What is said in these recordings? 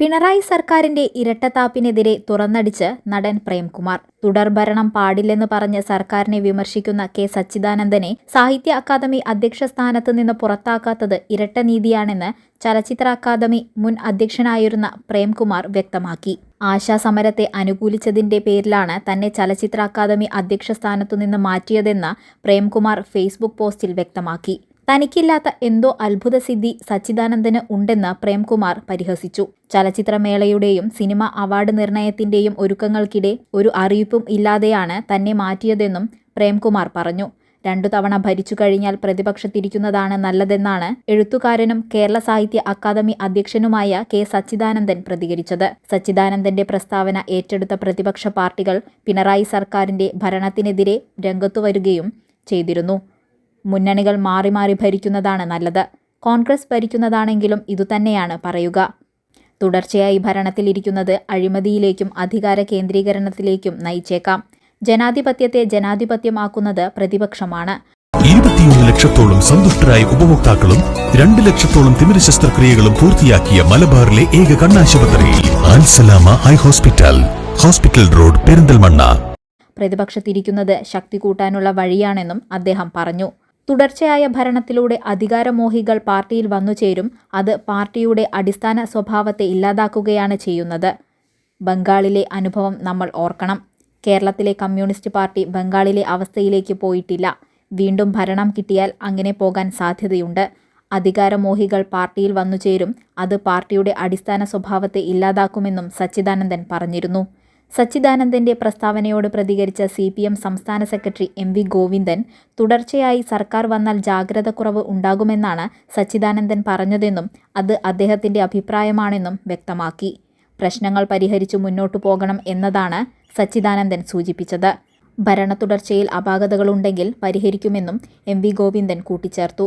പിണറായി സർക്കാരിന്റെ ഇരട്ടത്താപ്പിനെതിരെ തുറന്നടിച്ച് നടൻ പ്രേംകുമാർ. തുടർഭരണം പാടില്ലെന്ന് പറഞ്ഞ് സർക്കാരിനെ വിമർശിക്കുന്ന കെ സച്ചിദാനന്ദനെ സാഹിത്യ അക്കാദമി അധ്യക്ഷ സ്ഥാനത്ത് നിന്ന് പുറത്താക്കാത്തത് ഇരട്ട നീതിയാണെന്ന് ചലച്ചിത്ര അക്കാദമി മുൻ അധ്യക്ഷനായിരുന്ന പ്രേംകുമാർ വ്യക്തമാക്കി. ആശാസമരത്തെ അനുകൂലിച്ചതിന്റെ പേരിലാണ് തന്നെ ചലച്ചിത്ര അക്കാദമി അധ്യക്ഷ സ്ഥാനത്തുനിന്ന് മാറ്റിയതെന്ന് പ്രേംകുമാർ ഫേസ്ബുക്ക് പോസ്റ്റിൽ വ്യക്തമാക്കി. തനിക്കില്ലാത്ത എന്തോ അത്ഭുതസിദ്ധി സച്ചിദാനന്ദന് ഉണ്ടെന്ന് പ്രേംകുമാർ പരിഹസിച്ചു. ചലച്ചിത്രമേളയുടെയും സിനിമ അവാർഡ് നിർണയത്തിന്റെയും ഒരുക്കങ്ങൾക്കിടെ ഒരു അറിയിപ്പും ഇല്ലാതെയാണ് തന്നെ മാറ്റിയതെന്നും പ്രേംകുമാർ പറഞ്ഞു. രണ്ടു തവണ ഭരിച്ചു കഴിഞ്ഞാൽ പ്രതിപക്ഷത്തിരിക്കുന്നതാണ് നല്ലതെന്നാണ് എഴുത്തുകാരനും കേരള സാഹിത്യ അക്കാദമി അധ്യക്ഷനുമായ കെ സച്ചിദാനന്ദൻ പ്രതികരിച്ചത്. സച്ചിദാനന്ദന്റെ പ്രസ്താവന ഏറ്റെടുത്ത പ്രതിപക്ഷ പാർട്ടികൾ പിണറായി സർക്കാരിന്റെ ഭരണത്തിനെതിരെ രംഗത്തുവരികയും ചെയ്തിരുന്നു. മുന്നണികൾ മാറി മാറി ഭരിക്കുന്നതാണ് നല്ലത്. കോൺഗ്രസ് ഭരിക്കുന്നതാണെങ്കിലും ഇതുതന്നെയാണ് പറയുക. തുടർച്ചയായി ഭരണത്തിലിരിക്കുന്നത് അഴിമതിയിലേക്കും അധികാര കേന്ദ്രീകരണത്തിലേക്കും നയിച്ചേക്കാം. ജനാധിപത്യത്തെ ജനാധിപത്യമാക്കുന്നത് പ്രതിപക്ഷമാണ്. ഇരുപത്തിയൊന്ന് ലക്ഷത്തോളം സന്തുഷ്ടരായ ഉപഭോക്താക്കളും രണ്ട് ലക്ഷത്തോളം തിമിര ശസ്ത്രക്രിയകളും പൂർത്തിയാക്കിയ മലബാറിലെ ഏക കണ്ണാശുപത്രി Alsalama high hospital hospital road Perinthalmanna. പ്രതിപക്ഷത്തിരിക്കുന്നത് ശക്തി കൂട്ടാനുള്ള വഴിയാണെന്നും അദ്ദേഹം പറഞ്ഞു. തുടർച്ചയായ ഭരണത്തിലൂടെ അധികാരമോഹികൾ പാർട്ടിയിൽ വന്നുചേരും അത് പാർട്ടിയുടെ അടിസ്ഥാന സ്വഭാവത്തെ ഇല്ലാതാക്കുകയാണ് ചെയ്യുന്നത്. ബംഗാളിലെ അനുഭവം നമ്മൾ ഓർക്കണം. കേരളത്തിലെ കമ്മ്യൂണിസ്റ്റ് പാർട്ടി ബംഗാളിലെ അവസ്ഥയിലേക്ക് പോയിട്ടില്ല. വീണ്ടും ഭരണം കിട്ടിയാൽ അങ്ങനെ പോകാൻ സാധ്യതയുണ്ട്. അധികാരമോഹികൾ പാർട്ടിയിൽ വന്നുചേരും അത് പാർട്ടിയുടെ അടിസ്ഥാന സ്വഭാവത്തെ ഇല്ലാതാക്കുമെന്നും സച്ചിദാനന്ദൻ പറഞ്ഞിരുന്നു. സച്ചിദാനന്ദന്റെ പ്രസ്താവനയോട് പ്രതികരിച്ച സി പി എം സംസ്ഥാന സെക്രട്ടറി എം വി ഗോവിന്ദൻ തുടർച്ചയായി സർക്കാർ വന്നാൽ ജാഗ്രത കുറവ് ഉണ്ടാകുമെന്നാണ് സച്ചിദാനന്ദൻ പറഞ്ഞതെന്നും അത് അദ്ദേഹത്തിന്റെ അഭിപ്രായമാണെന്നും വ്യക്തമാക്കി. പ്രശ്നങ്ങൾ പരിഹരിച്ചു മുന്നോട്ടു പോകണം എന്നതാണ് സച്ചിദാനന്ദൻ സൂചിപ്പിച്ചത്. ഭരണ തുടർച്ചയിൽ അപാകതകളുണ്ടെങ്കിൽ പരിഹരിക്കുമെന്നും എം വി ഗോവിന്ദൻ കൂട്ടിച്ചേർത്തു.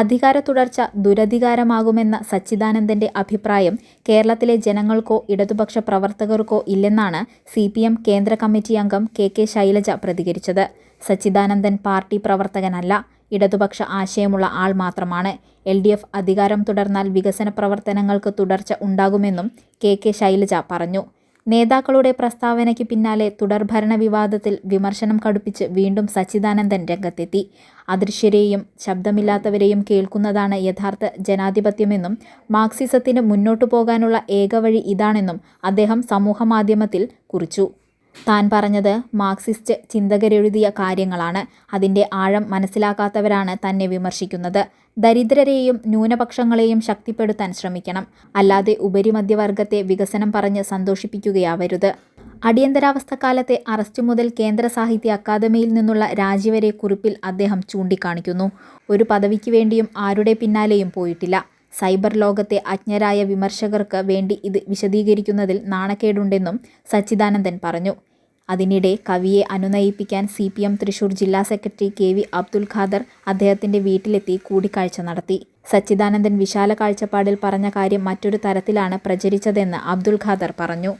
അധികാര തുടർച്ച ദുരധികാരമാകുമെന്ന സച്ചിദാനന്ദന്റെ അഭിപ്രായം കേരളത്തിലെ ജനങ്ങൾക്കോ ഇടതുപക്ഷ പ്രവർത്തകർക്കോ ഇല്ലെന്നാണ് സി പി എം കേന്ദ്ര കമ്മിറ്റി അംഗം കെ കെ ശൈലജ പ്രതികരിച്ചത്. സച്ചിദാനന്ദൻ പാർട്ടി പ്രവർത്തകനല്ല ഇടതുപക്ഷ ആശയമുള്ള ആൾ മാത്രമാണ്. എൽ ഡി എഫ് അധികാരം തുടർന്നാൽ വികസന പ്രവർത്തനങ്ങൾക്ക് തുടർച്ച ഉണ്ടാകുമെന്നും കെ കെ ശൈലജ പറഞ്ഞു. നേതാക്കളുടെ പ്രസ്താവനയ്ക്ക് പിന്നാലെ തുടർഭരണ വിവാദത്തിൽ വിമർശനം കടുപ്പിച്ച് വീണ്ടും സച്ചിദാനന്ദൻ രംഗത്തെത്തി. അദൃശ്യരെയും ശബ്ദമില്ലാത്തവരെയും കേൾക്കുന്നതാണ് യഥാർത്ഥ ജനാധിപത്യമെന്നും മാർക്സിസത്തിന് മുന്നോട്ടു പോകാനുള്ള ഏക വഴി ഇതാണെന്നും അദ്ദേഹം സമൂഹമാധ്യമത്തിൽ കുറിച്ചു. താൻ പറഞ്ഞത് മാർക്സിസ്റ്റ് ചിന്തകരെഴുതിയ കാര്യങ്ങളാണ്. അതിന്റെ ആഴം മനസ്സിലാക്കാത്തവരാണ് തന്നെ വിമർശിക്കുന്നത്. ദരിദ്രരെയും ന്യൂനപക്ഷങ്ങളെയും ശക്തിപ്പെടുത്താൻ ശ്രമിക്കണം. അല്ലാതെ ഉപരിമധ്യവർഗത്തെ വികസനം പറഞ്ഞ് സന്തോഷിപ്പിക്കുകയാവരുത്. അടിയന്തരാവസ്ഥക്കാലത്തെ അറസ്റ്റ് മുതൽ കേന്ദ്ര സാഹിത്യ അക്കാദമിയിൽ നിന്നുള്ള രാജിവരെ കുറിപ്പിൽ അദ്ദേഹം ചൂണ്ടിക്കാണിക്കുന്നു. ഒരു പദവിക്ക് വേണ്ടിയും ആരുടെ പിന്നാലെയും പോയിട്ടില്ല. സൈബർ ലോകത്തെ അജ്ഞരായ വിമർശകർക്ക് വേണ്ടി ഇത് വിശദീകരിക്കുന്നതിൽ നാണക്കേടുണ്ടെന്നും സച്ചിദാനന്ദൻ പറഞ്ഞു. അതിനിടെ കവിയെ അനുനയിപ്പിക്കാൻ സി പി എം തൃശൂർ ജില്ലാ secretary K V Abdul Khader അദ്ദേഹത്തിന്റെ വീട്ടിലെത്തി കൂടിക്കാഴ്ച നടത്തി. സച്ചിദാനന്ദൻ വിശാല കാഴ്ചപ്പാടിൽ പറഞ്ഞ കാര്യം മറ്റൊരു തരത്തിലാണ് പ്രചരിച്ചതെന്ന് അബ്ദുൽ ഖാദർ പറഞ്ഞു.